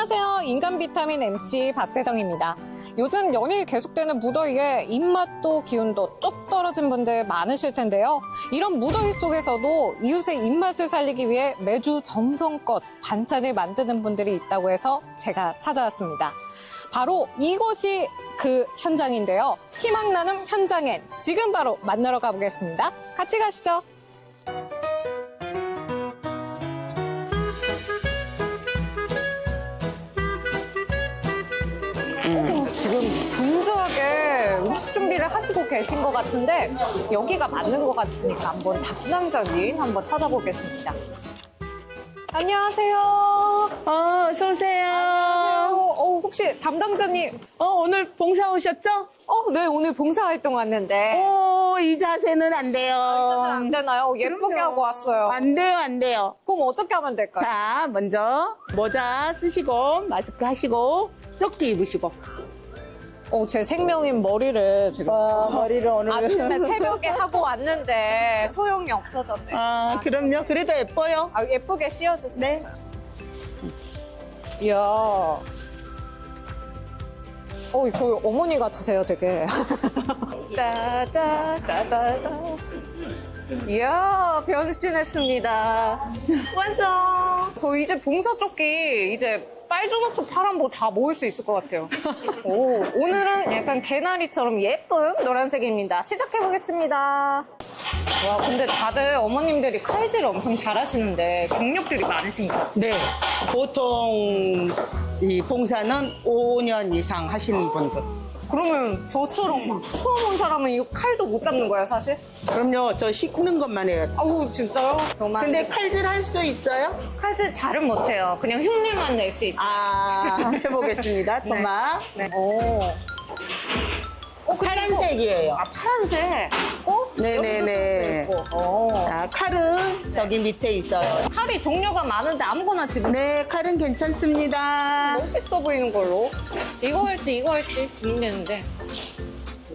안녕하세요. 인간 비타민 MC 박세정입니다. 요즘 연일 계속되는 무더위에 입맛도 기운도 뚝 떨어진 분들 많으실 텐데요. 이런 무더위 속에서도 이웃의 입맛을 살리기 위해 매주 정성껏 반찬을 만드는 분들이 있다고 해서 제가 찾아왔습니다. 바로 이곳이 그 현장인데요. 희망 나눔 현장엔 지금 바로 만나러 가보겠습니다. 같이 가시죠. 지금 분주하게 음식 준비를 하시고 계신 것 같은데 여기가 맞는 것 같으니까 한번 담당자님 한번 찾아보겠습니다. 안녕하세요. 어, 어서 오세요. 어, 혹시 담당자님, 어, 오늘 봉사 오셨죠? 어, 네, 오늘 봉사활동 왔는데. 오, 이 자세는 안 돼요. 안 되나요? 예쁘게 그럼요. 하고 왔어요. 안 돼요, 안 돼요. 그럼 어떻게 하면 될까요? 자, 먼저 모자 쓰시고, 마스크 하시고, 조끼 입으시고. 어, 제 생명인 머리를 지금 어, 머리를 오늘. 아침에 새벽에 하고 왔는데 소용이 없어졌네. 아, 그럼요. 그래도 예뻐요. 아, 예쁘게 씌워주세요. 네. 이야. 어, 저희 어머니 같으세요, 되게. 따다다다다. 이야, 변신했습니다. 완성! 저 이제 봉사 조끼 이제 빨주노초 파란보 다 모을 수 있을 것 같아요. 오, 오늘은 약간 개나리처럼 예쁜 노란색입니다. 시작해보겠습니다. 와, 근데 다들 어머님들이 칼질을 엄청 잘하시는데 경력들이 많으신가요? 네. 보통 이 봉사는 5년 이상 하시는 분들. 그러면 저처럼 처음 온 사람은 이거 칼도 못 잡는 거예요, 사실? 그럼요. 저 씻는 것만 해요. 아우, 진짜요? 정말. 근데 칼질 할 수 있어요? 칼질 잘은 못해요. 그냥 흉내만 낼 수 있어요. 아, 해보겠습니다. 토마. 네. 오. 어, 파란색이에요. 이거- 아, 파란색. 어? 네네네. 여기도 있고. 어. 자, 칼은 저기 밑에 있어요. 칼이 종류가 많은데 아무거나 집은 네, 칼은 괜찮습니다. 멋있어 보이는 걸로. 이거 할지 이거 할지 고민되는데.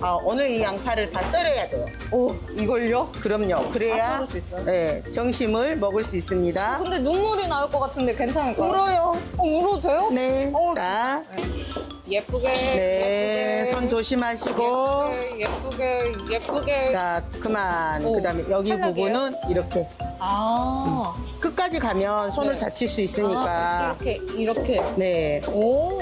아, 오늘 이 양파를 다 썰어야 돼요. 오, 이걸요? 그럼요. 다 그래야 썰을 수 있어요? 네, 정심을 먹을 수 있습니다. 근데 눈물이 나올 것 같은데 괜찮을까요? 울어요. 어, 울어도 돼요? 네. 어, 자, 예쁘게. 네, 예쁘게. 손 조심하시고. 예쁘게, 예쁘게, 예쁘게. 자, 그만. 오, 그 다음에 여기 탈락이에요? 부분은 이렇게 아. 끝까지 가면 손을 네. 다칠 수 있으니까. 아, 이렇게, 이렇게. 네. 오.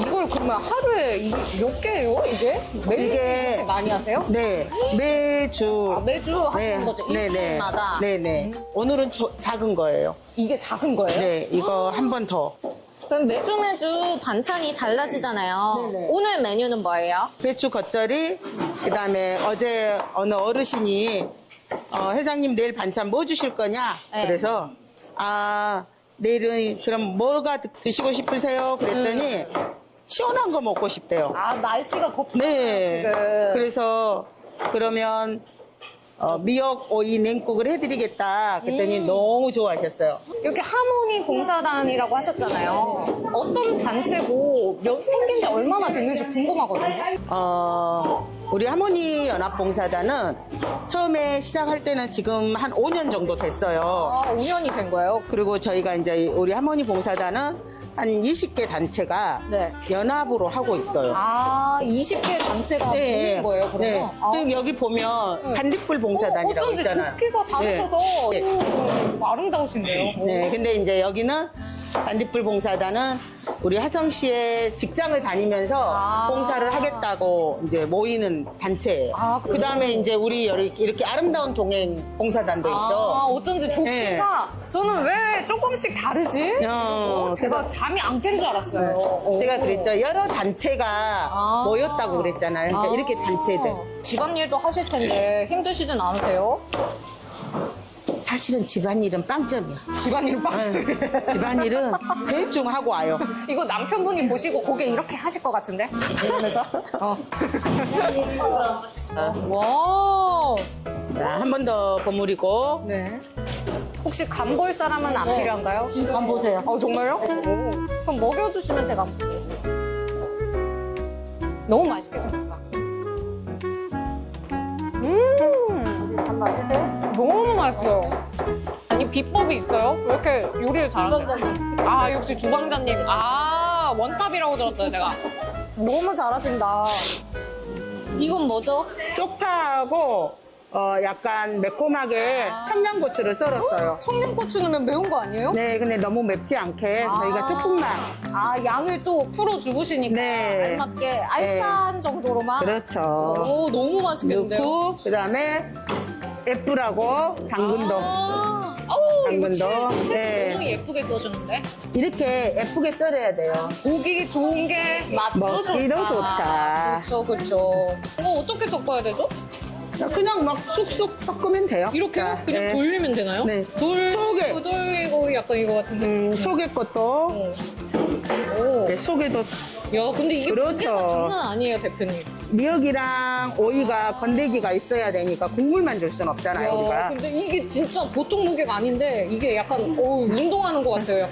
이걸 그러면 하루에 이- 몇 개예요, 이게? 매일 이게- 이렇게 많이 하세요? 네. 매주 아, 매주 하시는 거죠? 일주일마다? 네네. 오늘은 조- 작은 거예요. 이게 작은 거예요? 네, 이거 한 번 더. 그럼 매주 매주 반찬이 달라지잖아요. 네네. 오늘 메뉴는 뭐예요? 배추 겉절이, 그 다음에 어제 어느 어르신이, 어, 회장님 내일 반찬 뭐 주실 거냐? 네. 그래서, 아, 내일은 그럼 뭐가 드- 드시고 싶으세요? 그랬더니, 시원한 거 먹고 싶대요. 음. 아, 날씨가 덥잖아요, 네. 지금. 그래서, 그러면, 어, 미역 오이 냉국을 해드리겠다. 그랬더니 음. 너무 좋아하셨어요. 이렇게 하모니 봉사단이라고 하셨잖아요. 어떤 단체고 몇 생긴 지 얼마나 됐는지 궁금하거든요. 어, 우리 하모니 연합봉사단은 처음에 시작할 때는 지금 한 5년 정도 됐어요. 아, 5년이 된 거예요? 그리고 저희가 이제 우리 하모니 봉사단은 한 20개 단체가 네. 연합으로 하고 있어요. 아, 20개 단체가 모인 거예요, 그러면? 네. 아. 그리고 여기 보면 네. 반딧불 봉사단이라고 어, 어쩐지 있잖아요. 조끼가 다르셔서 네. 오, 아름다우신데요. 네, 근데 이제 여기는 반딧불 봉사단은 우리 화성시에 직장을 다니면서 아. 봉사를 하겠다고 이제 모이는 단체예요. 아, 그 다음에 이제 우리 이렇게, 이렇게 아름다운 동행 봉사단도 아, 있죠. 어쩐지 조끼가 저는 왜 조금씩 다르지? 어, 어, 제가 잠이 안 깬 줄 알았어요. 어. 제가 그랬죠. 여러 단체가 아. 모였다고 그랬잖아요. 그러니까 아. 이렇게 단체들. 집안일도 하실 텐데 힘드시진 않으세요? 사실은 집안일은 빵점이야. 집안일 빠져. 응. 집안일은 대충 하고 와요. 이거 남편분이 보시고 고개 이렇게 하실 것 같은데? 이러면서. 어. 와. 자, 한 번 더 버무리고. 네. 혹시 간 볼 사람은 안 필요한가요? 간 보세요. 어, 정말요? 오. 그럼 먹여주시면 제가. 너무 맛있게 생겼어. 음. 한번 드세요? 너무 맛있어요. 아니, 비법이 있어요? 왜 이렇게 요리를 잘하세요? 아, 역시 주방장님. 아, 원탑이라고 들었어요, 제가. 너무 잘하신다. 이건 뭐죠? 쪽파하고 어, 약간 매콤하게 아. 청양고추를 썰었어요. 청양고추 넣으면 매운 거 아니에요? 네, 근데 너무 맵지 않게 저희가 아. 조금만. 아, 양을 또 풀어 주부시니까 네. 알맞게 알싸한 정도로만. 그렇죠. 오, 너무 맛있겠는데요? 넣고 그다음에 애플하고 당근도 아, 어우, 이거 당근도. 채, 채 네. 너무 예쁘게 써주는데? 이렇게 예쁘게 썰어야 돼요. 보기 좋은 게 맛도 먹기도 좋다. 좋다. 그렇죠, 그렇죠. 이거 어떻게 섞어야 되죠? 자, 그냥 막 쑥쑥 섞으면 돼요. 이렇게요? 자, 그냥 네. 돌리면 되나요? 네. 돌, 속에. 돌리고 약간 이거 같은데. 음, 속에 것도 어. 오. 네, 속에도 야, 근데 이게 그렇죠. 무게가 장난 아니에요, 대표님. 미역이랑 오이가 건더기가 있어야 되니까 국물만 줄 순 없잖아요, 야, 우리가. 근데 이게 진짜 보통 무게가 아닌데 이게 약간 어, 운동하는 것 같아요. 야,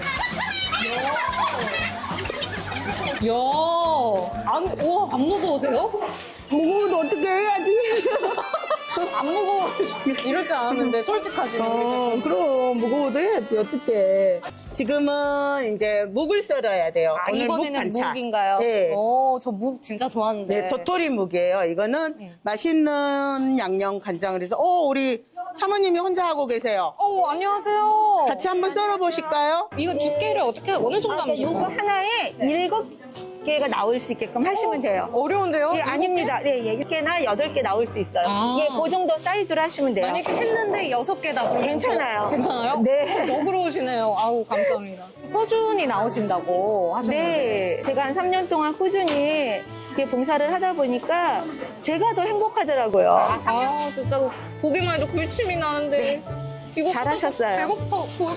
야, 안, 우와, 안 무거우세요? 무거워도 어떻게 해야지? 안 무거워 이러지 않았는데 솔직하시네. 어, 그럼 무거워도 해야지 어떻게? 지금은 이제 묵을 썰어야 돼요. 아, 오늘 이번에는 묵 반찬. 묵인가요? 네. 오, 저 묵 진짜 좋아하는데. 네, 도토리 묵이에요. 이거는 네. 맛있는 양념 간장을 해서, 오, 우리 사모님이 혼자 하고 계세요. 어, 안녕하세요. 같이 한번 썰어 보실까요? 이거 두께를 어떻게 어느 정도 하면 요거 좋아요? 하나에 일곱 개가 나올 수 있게끔 하시면 돼요. 어려운데요? 예, 아닙니다. 네, 예, 6개나 8개 나올 수 있어요. 아. 예, 그 정도 사이즈로 하시면 돼요. 만약에 했는데 여섯 개다 그러면 괜찮아요. 저- 괜찮아요? 네. 너그러우시네요. 아우 감사합니다. 꾸준히 나오신다고 하셨는데. 네, 제가 한 3년 동안 꾸준히 이렇게 봉사를 하다 보니까 제가 더 행복하더라고요. 아 진짜 보기만 해도 굴침이 나는데 이거 네. 잘하셨어요. 배고파 구...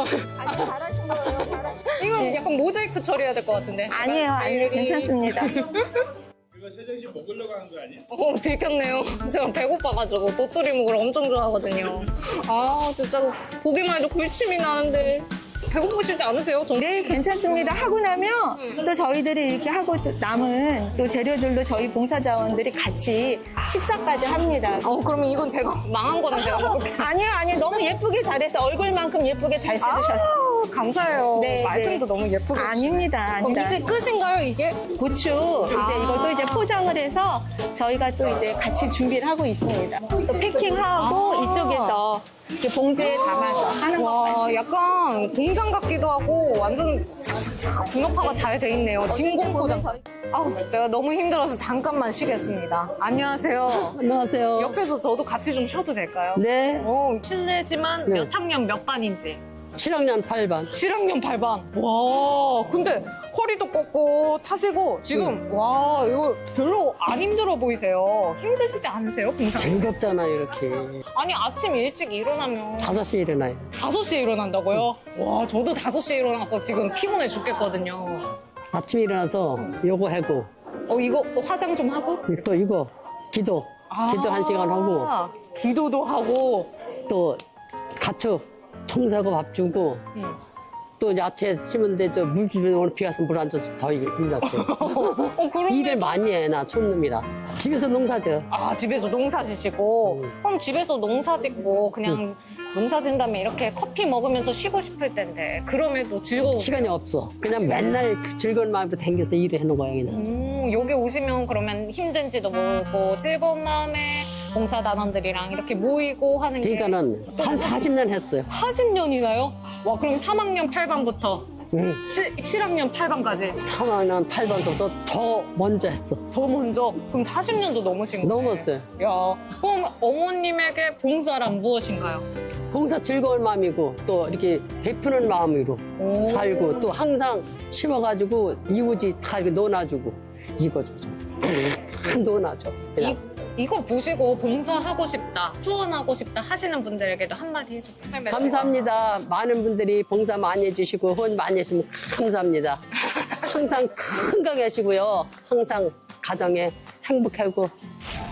아니, 잘하신 거예요. 잘하신 이거 약간 모자이크 처리해야 될 것 같은데 아니에요, 아니에요. 괜찮습니다. 이거 세정씨 먹으려고 하는 거 아니야? 어 들켰네요 제가 배고파가지고 도토리 묵을 엄청 좋아하거든요 아 진짜 보기만 해도 굴침이 나는데 배고프시지 않으세요? 정... 네, 괜찮습니다. 하고 나면 또 저희들이 이렇게 하고 또 남은 또 재료들로 저희 봉사자원들이 같이 식사까지 합니다. 어 그러면 이건 제가 망한 거는 제가 먹을게요 아니요, 아니요. 너무 예쁘게 잘해서 얼굴만큼 예쁘게 잘 썰으셨어요. 아, 감사해요 네, 말씀도 네. 너무 예쁘게 아닙니다, 그럼 아닙니다. 이제 끝인가요 이게? 고추 아. 이제 이것도 이제 포장을 해서 저희가 또 이제 같이 준비를 하고 있습니다. 또 패킹하고 아. 이쪽에서 이렇게 봉지에 담아서 하는 와, 것까지. 약간 공장 같기도 하고 완전 착착착 분업화가 잘 돼 있네요. 진공 포장. 아우, 제가 너무 힘들어서 잠깐만 쉬겠습니다. 안녕하세요. 안녕하세요. 옆에서 저도 같이 좀 쉬어도 될까요? 네, 어, 실례지만 네. 몇 학년 몇 반인지. 7학년 8반. 7학년 8반. 와, 근데 허리도 꺾고 타시고 지금 와, 이거 별로 안 힘들어 보이세요. 힘드시지 않으세요, 공장? 즐겁잖아요, 이렇게. 아니, 아침 일찍 일어나면 5시에 일어나요. 5시에 일어난다고요? 와, 저도 5시에 일어나서 지금 피곤해 죽겠거든요. 아침에 일어나서 요거 하고, 어, 이거 화장 좀 하고? 또 이거, 기도. 기도 한 시간 하고, 아, 기도도 하고. 또 가축 청소하고 밥 주고, 음. 또 야채 심은데 저 물 주면 오늘 비 와서 물 안 줘서 더 힘들었죠. 어, 그럼 일을 많이 해, 나 촌놈이라. 집에서 농사죠. 아, 집에서 농사 지시고. 음. 그럼 집에서 농사 짓고, 그냥 농사 진 다음에 이렇게 커피 먹으면서 쉬고 싶을 텐데, 그럼에도 즐거워. 시간이 없어. 그냥 맨날 그 즐거운 마음으로 댕겨서 일을 해는 거야, 그냥. 음, 여기 오시면 그러면 힘든지도 모르고, 즐거운 마음에 봉사단원들이랑 이렇게 모이고 하는 게. 그러니까는 한 40년 했어요. 40년이나요? 와, 그럼 3학년 8반부터 응. 7, 7학년 8반까지 3학년 8반서부터 더 먼저 했어. 더 먼저 그럼 40년도 넘으신 거예요? 넘었어요. 야, 그럼 어머님에게 봉사란 무엇인가요? 봉사 즐거운 마음이고 또 이렇게 베푸는 마음으로 오. 살고 또 항상 심어가지고 이우지 다 이렇게 논아주고 이거죠. 다 논아줘. 그냥 이, 이거 보시고 봉사하고 싶다, 후원하고 싶다 하시는 분들에게도 한마디 해주세요. 감사합니다. 많은 분들이 봉사 많이 해주시고 후원 많이 해주시면 감사합니다. 항상 건강하시고요. 항상 가정에 행복하고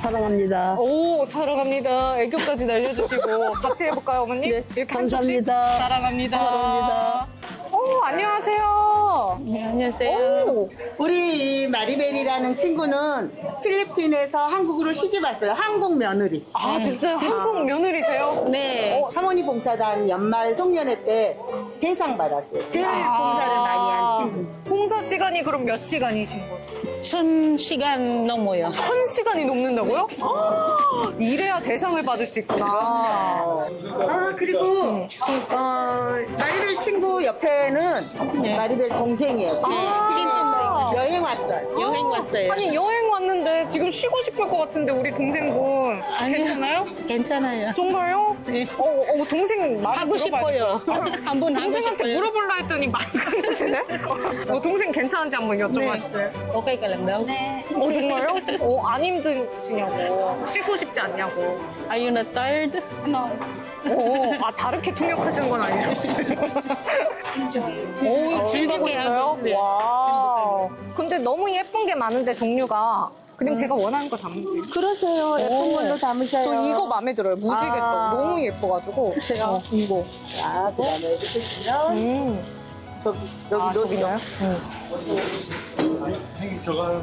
사랑합니다. 오, 사랑합니다. 애교까지 날려주시고 같이 해볼까요, 어머님? 네, 이렇게 한 쪽씩? 감사합니다. 사랑합니다. 사랑합니다. 오, 안녕하세요. 네, 안녕하세요. 오, 우리 이 마리벨이라는 친구는 필리핀에서 한국으로 시집 왔어요. 한국 며느리. 아 진짜 한국 며느리세요? 네. 사모니 봉사단 연말 송년회 때 대상 받았어요. 제일 아. 봉사를 많이 한 친구. 봉사 시간이 그럼 몇 시간이신 거예요? 천 시간 넘어요. 천 시간이 넘는다고요? 아, 이래야 대상을 받을 수 있구나. 아, 그리고, 어, 마리벨 친구 옆에는 마리벨 동생이에요. 아, 친동생. 여행 왔어요. 여행 왔어요. 아니 여행 왔는데 지금 쉬고 싶을 것 같은데 우리 동생분 괜찮아요? 괜찮아요. 정말요? 네. 어, 어 동생 말 하고 싶어요. 한번 하고 동생한테 싶어요. 물어볼라 했더니 말 끊으시네? 어, 동생 괜찮은지 한번 여쭤봤어요. 오케이, 그럼 요 어, 정말요? 어, 안 힘드시냐고. 쉬고 싶지 않냐고. Are you not tired? 어, 아, 다르게 통역하시는 건 아니죠? 오, 즐기고 행복해 있어요? 하고, 네. 와. 근데 너무 예쁜 게 많은데, 종류가. 그냥 제가 원하는 거 담으세요. 그러세요. 예쁜 걸로 담으셔요. 저 이거 마음에 들어요. 무지개 또. 아. 너무 예뻐가지고. 어, 이거. 자, 그 다음에 이렇게 주면, 음. 저기, 여기 아, 놓으세요. 저기요? 생기 저거 하는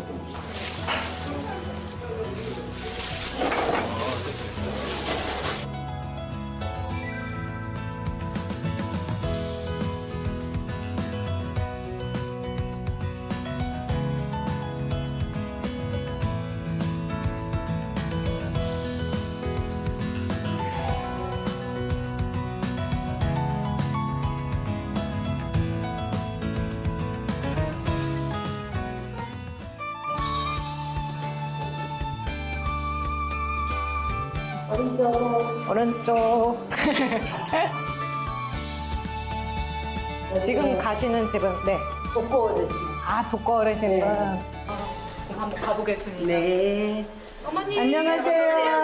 오른쪽. 지금 가시는 집은, 네. 독고 어르신. 아, 독거 어르신은. 한번 가보겠습니다. 네. 어머니. 안녕하세요.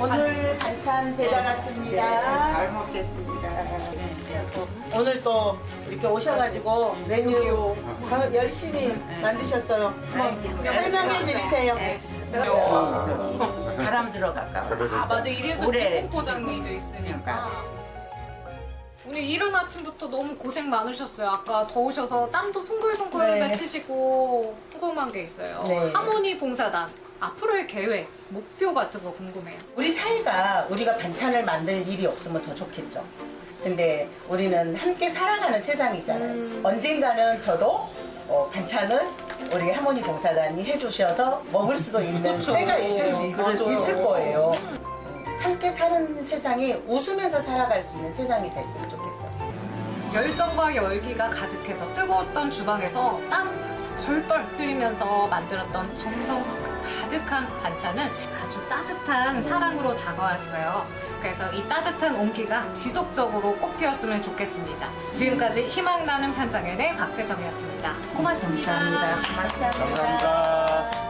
오늘 반찬 배달 왔습니다. 잘 먹겠습니다. 오늘 또 이렇게 오셔가지고 메뉴 더 열심히 만드셨어요. 한번 설명해 드리세요. 바람 들어갈까 봐. 아, 맞아. 이래서 물에 지금 포장이 돼 있으니까. 오늘 이른 아침부터 너무 고생 많으셨어요. 아까 더우셔서 땀도 송글송글 네. 맺히시고 궁금한 게 있어요. 네. 하모니 봉사단 앞으로의 계획, 목표 같은 거 궁금해요. 우리 사이가 우리가 반찬을 만들 일이 없으면 더 좋겠죠. 근데 우리는 함께 살아가는 세상이잖아요. 언젠가는 저도 어, 반찬을 우리 하모니 봉사단이 해주셔서 먹을 수도 있는 때가 있을 수 있, 있을 거예요. 함께 사는 세상이 웃으면서 살아갈 수 있는 세상이 됐으면 좋겠어요. 열정과 열기가 가득해서 뜨거웠던 주방에서 땀 벌벌 흘리면서 만들었던 정성 가득한 반찬은 아주 따뜻한 사랑으로 다가왔어요. 그래서 이 따뜻한 온기가 지속적으로 꽃 피었으면 좋겠습니다. 지금까지 희망나는 현장의 내 박세정이었습니다. 고맙습니다. 감사합니다. 고맙습니다. 감사합니다.